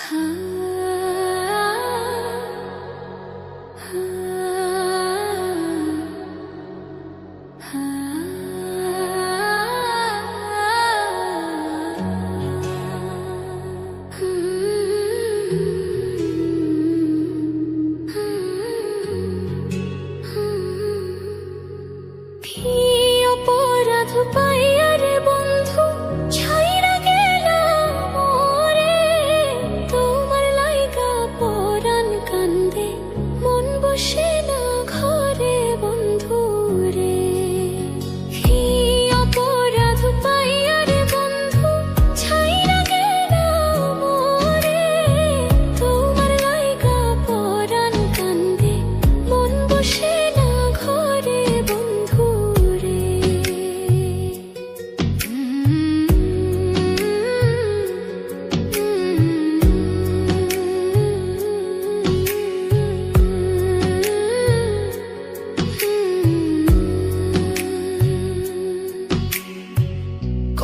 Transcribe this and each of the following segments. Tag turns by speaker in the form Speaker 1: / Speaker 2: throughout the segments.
Speaker 1: Huh?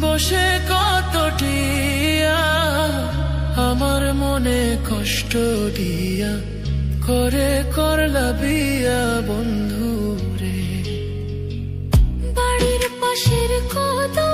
Speaker 1: বসে
Speaker 2: কতটিয়া আমার মনে কষ্ট দিয়া করে করলা বিয়া বন্ধু রে
Speaker 1: বাড়ির পাশের কদম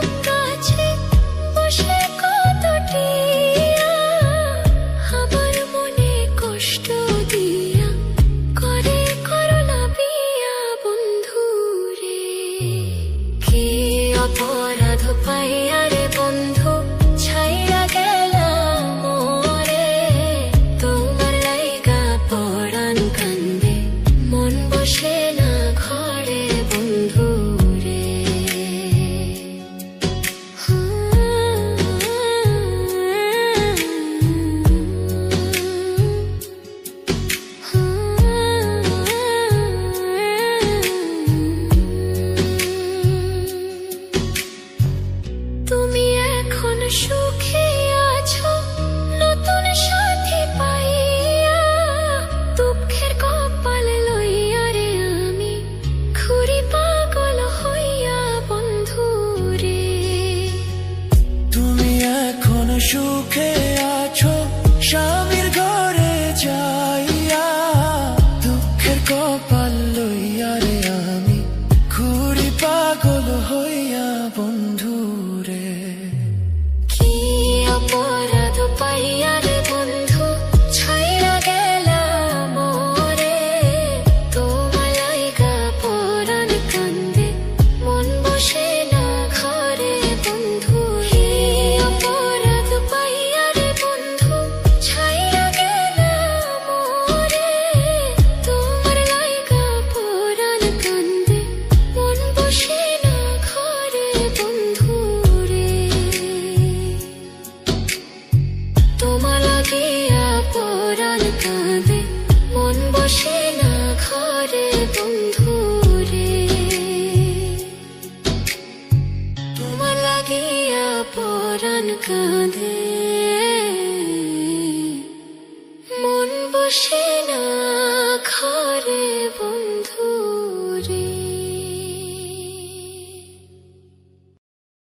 Speaker 1: সুখে আছো, নতুন সাথী দুঃখের কপাল লইয়া রে আমি পাগল হইয়া
Speaker 2: তুমি এখন সুখে আছো, স্বামীর ঘরে যাইয়া, দুঃখের কপাল লইয়া রে আমি পাগল হইয়া বন্ধু
Speaker 1: মন বসে না ঘরে বন